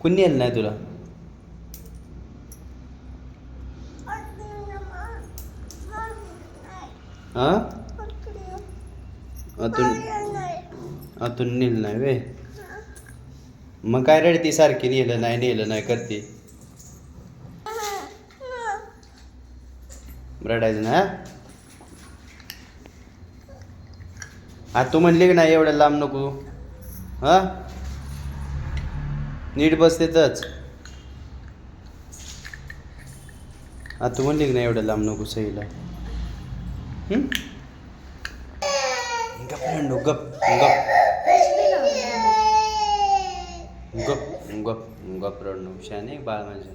कुणी नेलं नाही तुला? हां अतून अतून नेलं नाही वे मग काय रडती सारखी नेलं नाही नेलं नाही करते. रडायचं ना हा तू म्हणली की नाही एवढं लांब नको. हा? नीट बसतेच आता म्हणली की नाही एवढं लांब नको सईला. गप रंडू गप गप. गप गप गप रडणं शाने बाळ माझं.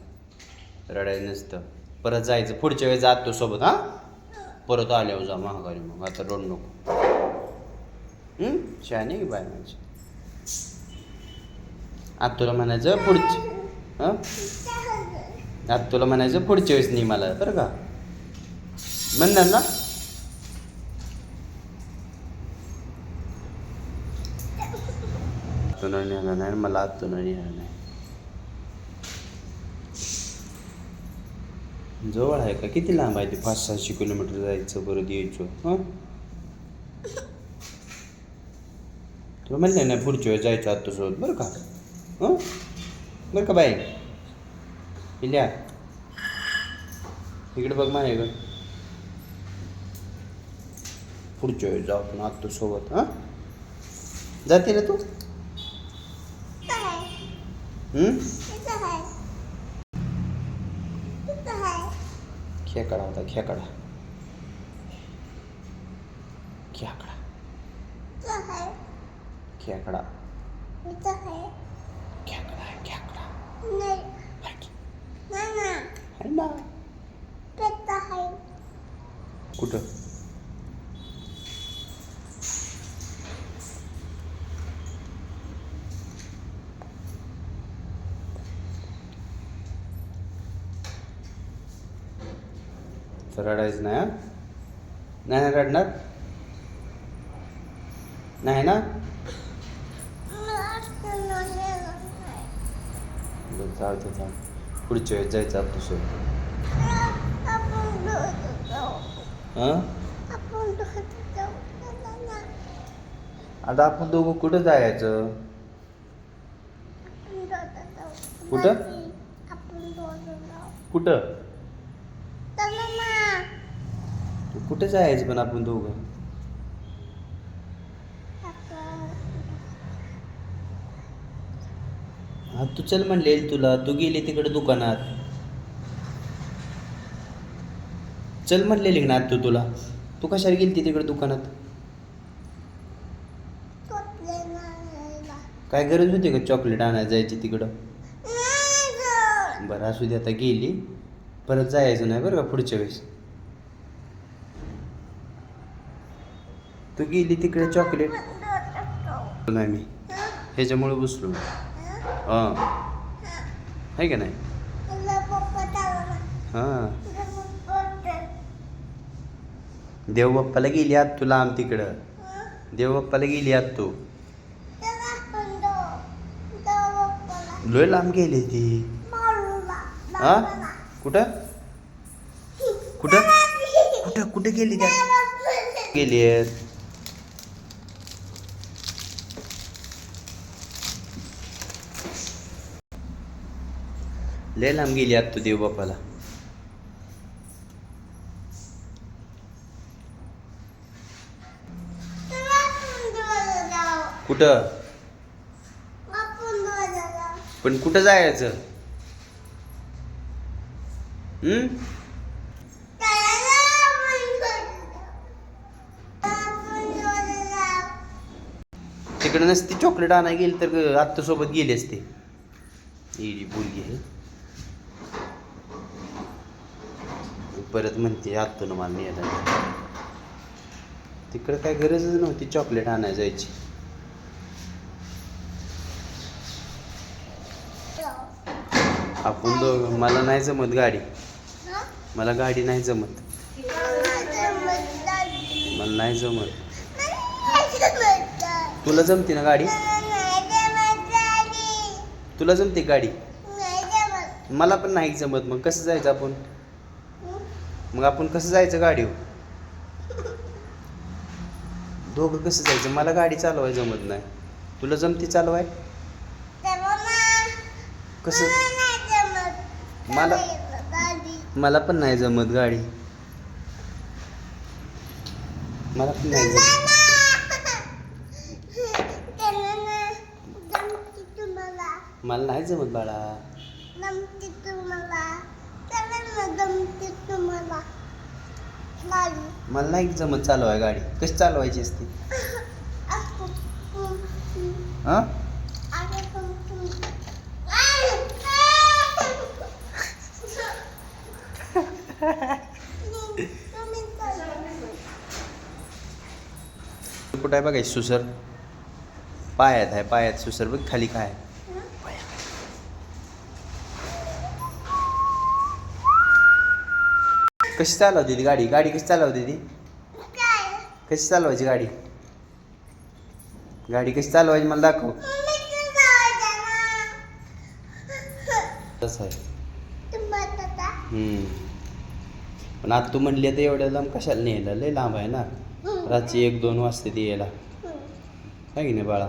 रडायचं नसतं. परत जायचं पुढच्या वेळेस जात तो सोबत हां? परत आल्यावर जा महागारी मग. आता रड नको. हम्म? शाने बाय माझी. आता तुला म्हणायचं पुढची. हां? आता तुला म्हणायचं पुढच्या वेळेस नाही मला बरं का? म्हणणार ना? आत्तून नेलं नाही मला आत्तून येणार नाही जवळ आहे का? किती लांब आहे ते? पाच सहाशे किलोमीटर जायचं बरं द्यायचो हां? तुला म्हणलं नाही पुढच्या वेळेस जायचं आत्तूसोबत बरं का? हां बरं का बाई इल्या इकडे बघ माझ्याकडं पुढच्या वेळेस जाऊ आपण आत्तूसोबत हां जाते ना तू खेकडा होता खेकडा खेकडा खेकडा खेकडा ना कुठं? तर रडायचं नाही हा? नाही ना रडणार? नाही ना? बरं चालतं पुढच्या वेळेस जायचं आपलं सोबत हां? आता आपण दोघं कुठं जायचं? कुठं? कुठं? कुठं जायचं पण आपण दोघं? हा तू चल म्हणलेल तुला तू गेली तिकडे दुकानात. चल म्हणलेली ना तू तुला. तू कशाला गेली तिकडे दुकानात? काय गरज होती का चॉकलेट आणायला जायची तिकडं? बरं असू दे आता गेली. परत जायचं नाही बरं का पुढच्या वेळेस. तू गेली तिकडे चॉकलेट? नाही मी. ह्याच्यामुळे बसलो. हां. आहे का नाही? हां. देवबाप्पाला गेली आत तू लांब तिकडं. देवबाप्पाला गेली आत तू. लोय लांब गेली ती. हा? कुठं? कुठं? कुठं? कुठं गेली त्या? गेली आहेत. लय लांब गेली आत्ता तू देवबाप्पाला कुठं? पण कुठं जायचं? हम्म? तिकडे नसती चॉकलेट आणायला गेली तर आत्ता सोबत गेली असते. इडी मुलगी आहे. परत म्हणते आत्तून मला नेलं तिकडं काय गरजच नव्हती चॉकलेट आणायला जायची. आपण दोघ मला नाही जमत गाडी. मला गाडी नाही जमत. मला नाही जमत. तुला जमते ना गाडी? तुला जमते गाडी? मला पण नाही जमत. मग कसं जायचं आपण? मग आपण कसं जायचं गाडीवर? दोघं कसं जायचं? मला गाडी चालवाय जमत नाही. तुला जमती चालवाय? कसं? मला मला- पण नाही जमत गाडी. मला पण नाही जमत. मला नाही जमत. बाळा. तुम्हाला गाडी मला नाही जमत चालवाय गाडी कशी चालवायची असते असं. हां तुम्ही चालवा. कुठं आहे बघायची सुसर पायात आहे पायात सुसर बघ खाली काय आहे. कशी चालवते ती गाडी? गाडी कशी चालवते ती? काय? कशी चालवायची गाडी? गाडी कशी चालवायची मला दाखव. तसं आहे. पण आता तू म्हणली आता एवढ्या लांब कशाला न्यायला? लय लांब आहे ना. रात्री एक दोन वाजते ती यायला. आहे की नाही बाळा?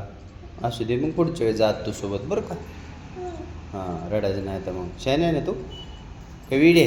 असू दे मग पुढच्या वेळी जात तू सोबत बरं का. हां रडायचं नाही तर मग. शान ना तू? का विडे